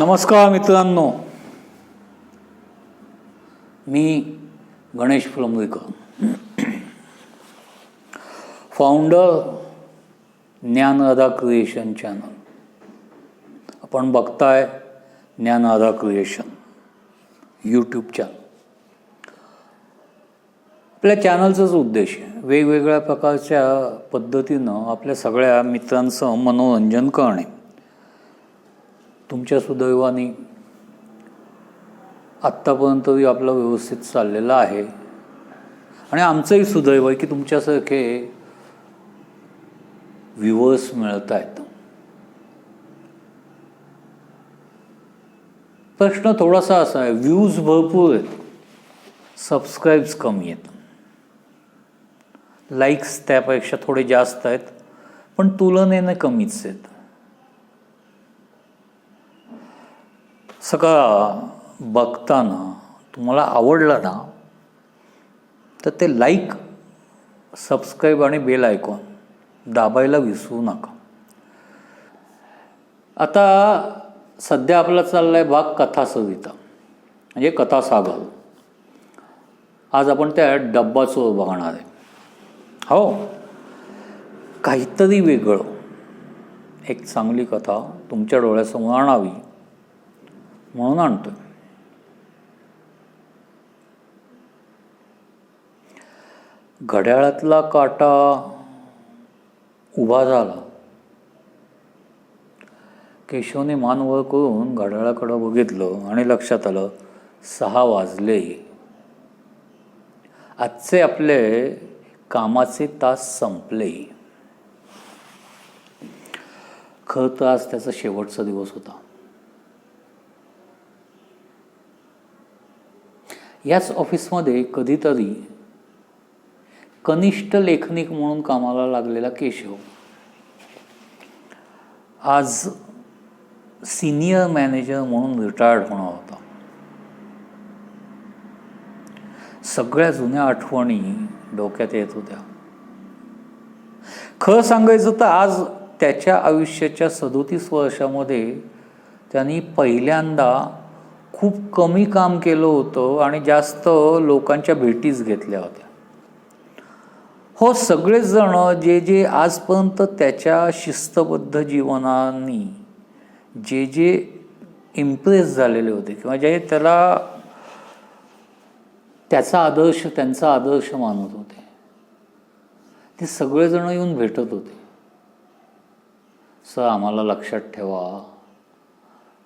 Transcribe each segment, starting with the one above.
नमस्कार मित्रांनो. मी Ganesh Phulambrikar founder Gnanaradha creation channel आपण बघताय ज्ञानराधा क्रिएशन यूट्यूब चॅनल आपल्या चॅनलचाच उद्देश आहे. वेगवेगळ्या प्रकारच्या पद्धतीनं आपल्या सगळ्या मित्रांचं मनोरंजन करणे. तुमच्या सुदैवाने आत्तापर्यंत आपला आपलं व्यवस्थित चाललेलं आहे. आणि आमचंही सुदैव आहे की तुमच्यासारखे व्ह्युअर्स मिळत आहेत. प्रश्न थोडासा असा आहे व्ह्यूज भरपूर आहेत. सबस्क्राईब्स कमी आहेत. लाईक्स त्यापेक्षा थोडे जास्त आहेत पण तुलनेनं कमीच आहेत. सगळं बघताना तुम्हाला आवडलं ना तर ते लाईक सबस्क्राईब आणि बेल आयकॉन दाबायला विसरू नका. आता सध्या आपला चालला आहे भाग कथा सविता म्हणजे कथा सागर आज आपण त्या डब्बा चोर बघणार आहे. हो काहीतरी वेगळं. एक चांगली कथा तुमच्या डोळ्यासमोर आणावी. म्हणून आणतो घड्याळातला काटा उभा झाला केशवने मान वर करून घड्याळाकडं बघितलं आणि लक्षात आलं सहा वाजले आजचे आपले कामाचे तास संपले खरं तर आज त्याचा शेवटचा दिवस होता याच ऑफिसमध्ये कधीतरी कनिष्ठ लेखनिक म्हणून कामाला लागलेला केशव. आज सिनियर मॅनेजर म्हणून रिटायर्ड होणार होता. सगळ्या जुन्या आठवणी डोक्यात येत होत्या. खरं सांगायचं तर आज त्याच्या आयुष्याच्या सदोतीस वर्षामध्ये त्यांनी पहिल्यांदा खूप कमी काम केलं होतं आणि जास्त लोकांच्या भेटीच घेतल्या होत्या. हो सगळेच जण जे जे आजपर्यंत त्याच्या शिस्तबद्ध जीवनानी जे जे इम्प्रेस झालेले होते किंवा जे त्याला त्याचा आदर्श त्यांचा आदर्श मानत होते ते सगळेजण येऊन भेटत होते. सर आम्हाला लक्षात ठेवा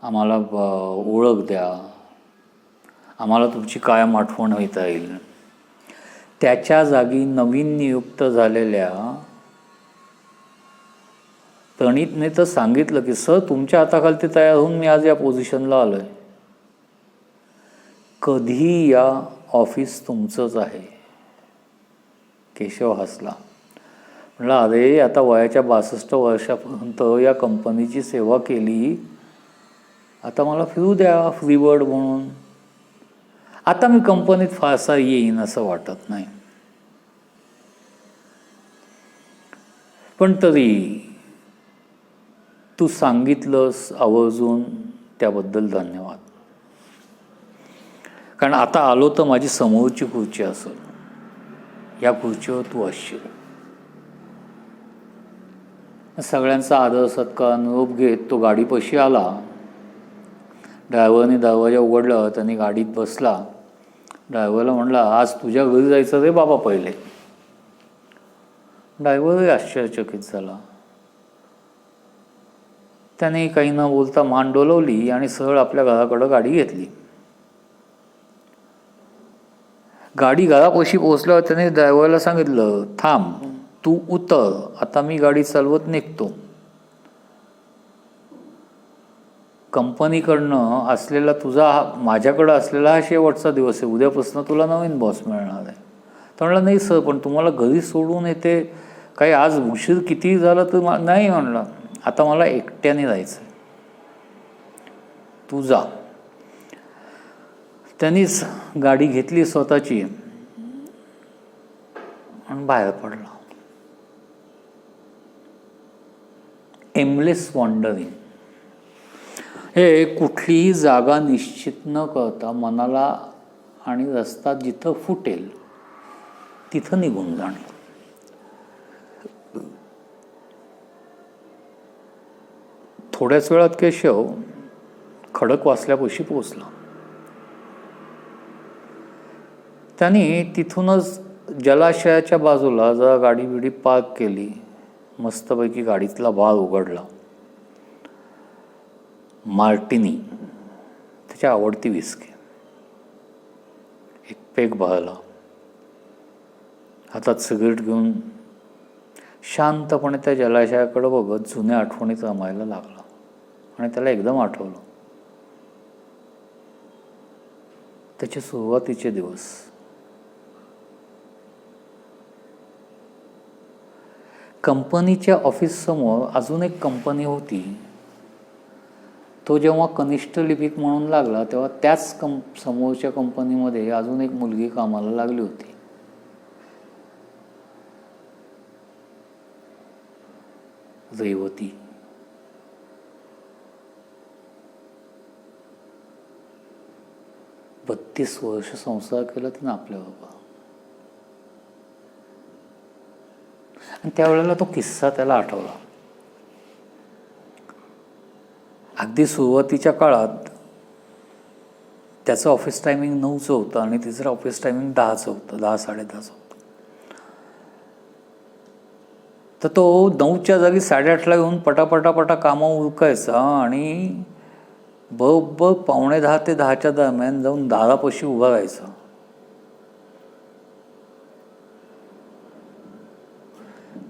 आम्हाला ओळख द्या. आम्हाला तुमची कायम आठवण होता येईल. त्याच्या जागी नवीन नियुक्त झालेल्या प्रणितने तर सांगितलं की सर तुमच्या हाताखाली ते तयार होऊन मी आज या पोझिशनला आलो आहे कधी या ऑफिस तुमचंच आहे. केशव हसला. म्हणला अरे आता वयाच्या बासष्ट वर्षापर्यंत या कंपनीची सेवा केली आता मला फिरू द्या फ्रीबर्ड म्हणून. आता मी कंपनीत फारसा येईन असं वाटत नाही. पण तरी तू सांगितलंस आवर्जून त्याबद्दल धन्यवाद. कारण आता आलो तर माझी समोरची खुर्ची असेल. या खुर्चीवर तू असशील. सगळ्यांचा आदर सत्कार निरोप घेत तो गाडीपाशी आला. ड्रायव्हरने दरवाजा उघडला त्यांनी गाडीत बसला. ड्रायव्हरला म्हणला आज तुझ्या घरी जायचं रे बाबा पहिले. ड्रायव्हरही आश्चर्यचकित झाला. त्याने काही न बोलता मान डोलवली आणि सहळ आपल्या घराकडं गाडी घेतली. गाडी घरापाशी पोहोचल्यावर त्याने ड्रायव्हरला सांगितलं थांब तू उतर आता मी गाडी चालवत निघतो. कंपनीकडनं असलेला तुझा हा माझ्याकडं असलेला हा शेवटचा दिवस आहे. उद्यापासून तुला नवीन बॉस मिळणार आहे. तर म्हणलं नाही सर पण तुम्हाला घरी सोडून येते काही आज उशीर किती झाला तर नाही म्हणलं आता मला एकट्याने जायचं आहे तू जा. त्यांनीच गाडी घेतली स्वतःची आणि बाहेर पडला. एमलेस वॉन्डरिंग हे कुठलीही जागा निश्चित न करता मनाला आणि रस्ता जिथं फुटेल तिथं निघून जाणे. थोड्याच वेळात केशव खडक वाचल्यापाशी पोचला त्यांनी तिथूनच जलाशयाच्या बाजूला जरा गाडी बिडी पार्क केली. मस्तपैकी गाडीतला बाळ उघडला. मार्टिनी त्याची आवडती विस्की एक पेग बहला हातात सिगरेट घेऊन शांतपणे त्या जलाशयाकडं बघत जुन्या आठवणी रमायला लागला. आणि त्याला एकदम आठवलं. त्याचे सुरुवातीचे दिवस. कंपनीच्या ऑफिससमोर अजून एक कंपनी होती. तो जेव्हा कनिष्ठ लिपिक म्हणून लागला तेव्हा त्याच कं समोरच्या कंपनीमध्ये अजून एक मुलगी कामाला लागली होती. रेवती बत्तीस वर्ष संसार केला तिनं बाबा. आणि त्यावेळेला तो किस्सा त्याला आठवला. अगदी सुरुवातीच्या काळात त्याचं ऑफिस टायमिंग नऊचं होतं आणि तिसरं ऑफिस टायमिंग दहाचं होतं. दहा साडेदहाचं होतं. तर तो नऊच्या जागी साडेआठला येऊन पटापटापटा कामं उरकायचा आणि बरोबर पावणे दहा ते दहाच्या दरम्यान जाऊन दारापाशी उभा राहायचा.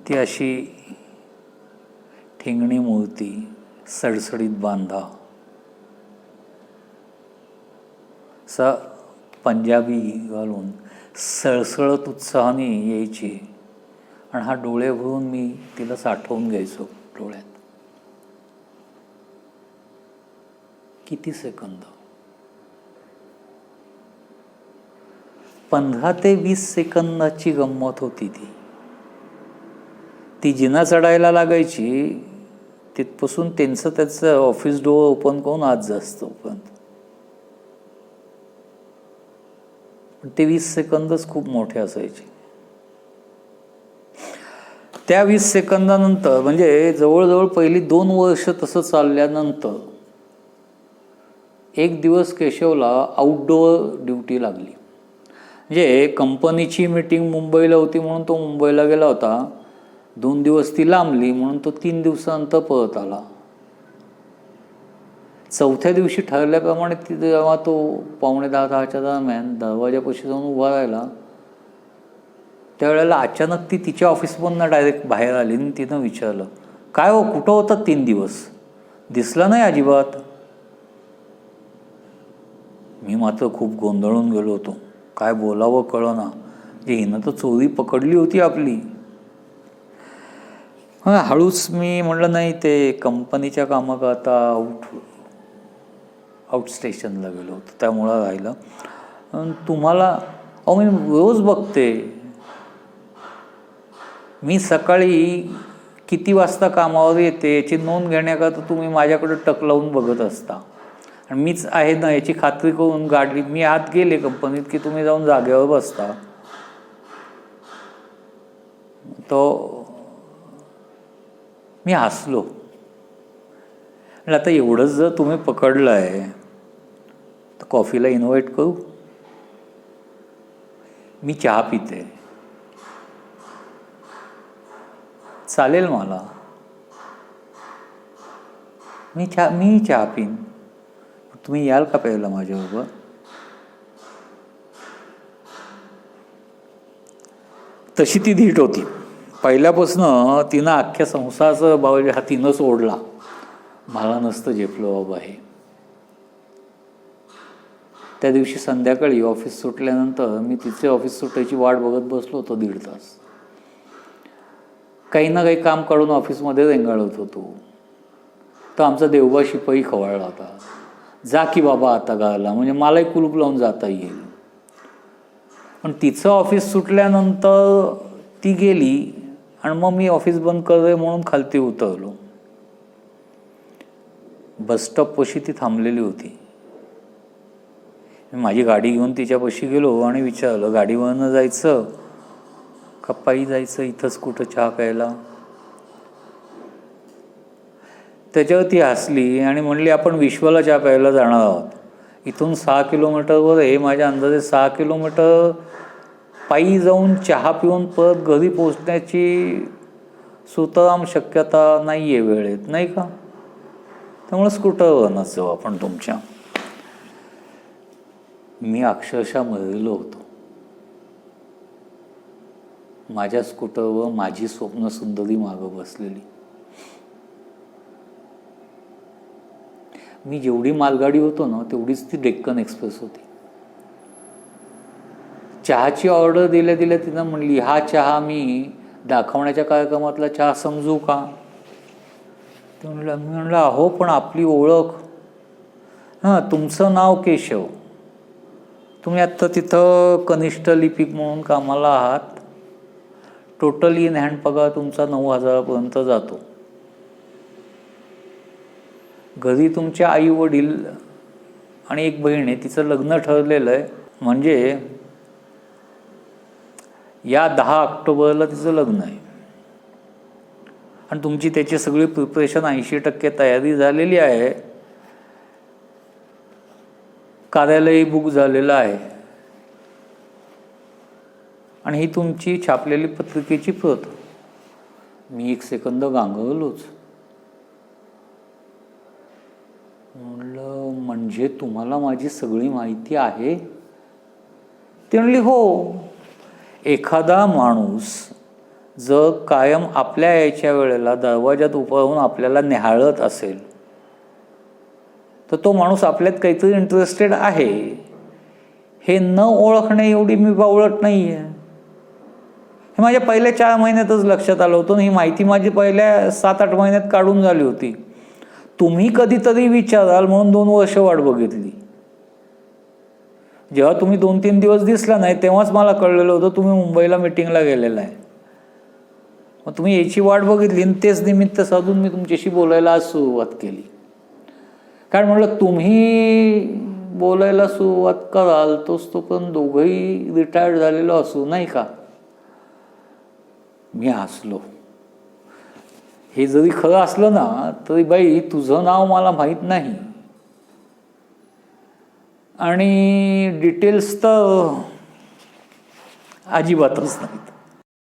ती अशी ठिंगणी मूर्ती सडसडीत बांधा. सा पंजाबी घालून सळसळत उत्साहाने यायची. आणि हा डोळे भरून मी तिला साठवून घ्यायचो डोळ्यात. किती सेकंद? पंधरा ते वीस सेकंदाची गंमत होती ती. ती जिना चढायला लागायची तिथपासून त्यांचं त्याचं ऑफिस डोअर ओपन करून आज जास्त ओपन पण ते वीस सेकंदच खूप मोठे असायचे. त्या वीस सेकंदानंतर म्हणजे जवळजवळ पहिली दोन वर्ष तसं चालल्यानंतर एक दिवस केशवला आउटडोअर ड्युटी लागली. म्हणजे कंपनीची मीटिंग मुंबईला होती म्हणून तो मुंबईला गेला होता. दोन दिवस ती लांबली म्हणून तो तीन दिवसानंतर परत आला. चौथ्या दिवशी ठरल्याप्रमाणे ती जेव्हा तो पावणे दहा दहाच्या दरम्यान दरवाजापाशी जाऊन उभा राहिला त्यावेळेला अचानक ती तिच्या ऑफिसमधनं डायरेक्ट बाहेर आली आणि तिनं विचारलं काय हो कुठं होतात तीन दिवस? दिसला नाही अजिबात? मी मात्र खूप गोंधळून गेलो होतो. काय बोलावं कळना. जे हिनं तर चोरी पकडली होती आपली. हां हळूच मी म्हणलं नाही ते कंपनीच्या कामाकरता आउट आउट स्टेशनला गेलो होतो त्यामुळं राहिलं. तुम्हाला अहो मी रोज बघते. मी सकाळी किती वाजता कामावर येते याची नोंद घेण्याकरता तुम्ही माझ्याकडे टक लावून बघत असता. आणि मीच आहे ना याची खात्री करून गाडी मी आत गेले कंपनीत की तुम्ही जाऊन जागेवर बसता. तो मी हसलो. आता एवढंच जर तुम्ही पकडलं आहे तर कॉफीला इन्व्हाइट करू? मी चहा पिते. चालेल मला. मी चहा मी चहा पिन. तुम्ही याल का प्यायला माझ्याबरोबर? तशी ती धीट होती. पहिल्यापासनं तिनं अख्ख्या संसाराचं बाबा हा तिनंच ओढला. मला नसतं झेपलं बाबा हे. त्या दिवशी संध्याकाळी ऑफिस सुटल्यानंतर मी तिचे ऑफिस सुटायची वाट बघत बसलो होतो दीड तास. काही ना काही काम काढून ऑफिसमध्ये रेंगाळत होतो. तर आमचा देवबा शिपाई खवळला होता. जा की बाबा आता गाला म्हणजे मलाही कुलूप लावून जाता येईल. पण तिचं ऑफिस सुटल्यानंतर ती गेली आणि मग मी ऑफिस बंद करतोय म्हणून खालती उतरलो. बसस्टॉपपाशी ती थांबलेली होती. मी माझी गाडी घेऊन तिच्यापाशी गेलो आणि विचारलं गाडीवरनं जायचं? का पायी जायचं इथंच कुठं चहा प्यायला? त्याच्यावर ती हसली आणि म्हणली आपण विश्वाला चहा प्यायला जाणार आहोत. इथून सहा किलोमीटरवर आहे माझ्या अंदाजे सहा किलोमीटर पायी जाऊन चहा पिऊन परत घरी पोचण्याची सुतराम शक्यता नाही आहे वेळेत नाही का? त्यामुळे स्कूटरवरनच जाऊ आपण तुमच्या. मी अक्षरशः मरलो होतो. माझ्या स्कूटरवर माझी स्वप्न सुंदरी मागं बसलेली. मी जेवढी मालगाडी होतो ना तेवढीच ती डेक्कन एक्सप्रेस होती. चहाची ऑर्डर दिल्या दिल्या तिनं म्हणली हा चहा मी दाखवण्याच्या कार्यक्रमातला चहा समजू का? ते म्हणलं मी म्हणलं अहो पण आपली ओळख. हां तुमचं नाव केशव. तुम्ही आत्ता तिथं कनिष्ठ लिपिक म्हणून कामाला आहात. टोटल इन हँड पगार तुमचा नऊ हजारापर्यंत जातो. घरी तुमचे आई वडील आणि एक बहीण आहे तिचं लग्न ठरलेलं आहे. म्हणजे या दहा ऑक्टोबरला तिचं लग्न आहे. आणि तुमची त्याची सगळी प्रिपरेशन ऐंशी टक्के तयारी झालेली आहे. कार्यालयही बुक झालेलं आहे. आणि ही तुमची छापलेली पत्रिकेची प्रत. मी एक सेकंद गांगवलोच. म्हणलं म्हणजे तुम्हाला माझी सगळी माहिती आहे? ते म्हणली हो. एखादा माणूस जर कायम आपल्या यायच्या वेळेला दरवाजात उभं राहून आपल्याला निहाळत असेल तर तो माणूस आपल्यात काहीतरी इंटरेस्टेड आहे. हे न ओळखणे एवढी मी बावळत नाही आहे हे माझ्या पहिल्या चार महिन्यातच लक्षात आलं होतं ही माहिती माझी पहिल्या सात आठ महिन्यात काढून झाली होती. तुम्ही कधीतरी विचाराल म्हणून दोन वर्ष वाट बघितली. जेव्हा तुम्ही दोन तीन दिवस दिसला नाही तेव्हाच मला कळलेलं होतं तुम्ही मुंबईला मिटिंगला गेलेला आहे. मग तुम्ही याची वाट बघितली आणि तेच निमित्त साधून मी तुमच्याशी बोलायला आज सुरुवात केली. कारण म्हटलं तुम्ही बोलायला सुरुवात कराल तोच तो पण दोघंही रिटायर्ड झालेलो असू नाही का? मी हसलो. हे जरी खरं असलं ना तरी बाई तुझं नाव मला माहीत नाही. आणि डिटेल्स तर अजिबातच नाहीत.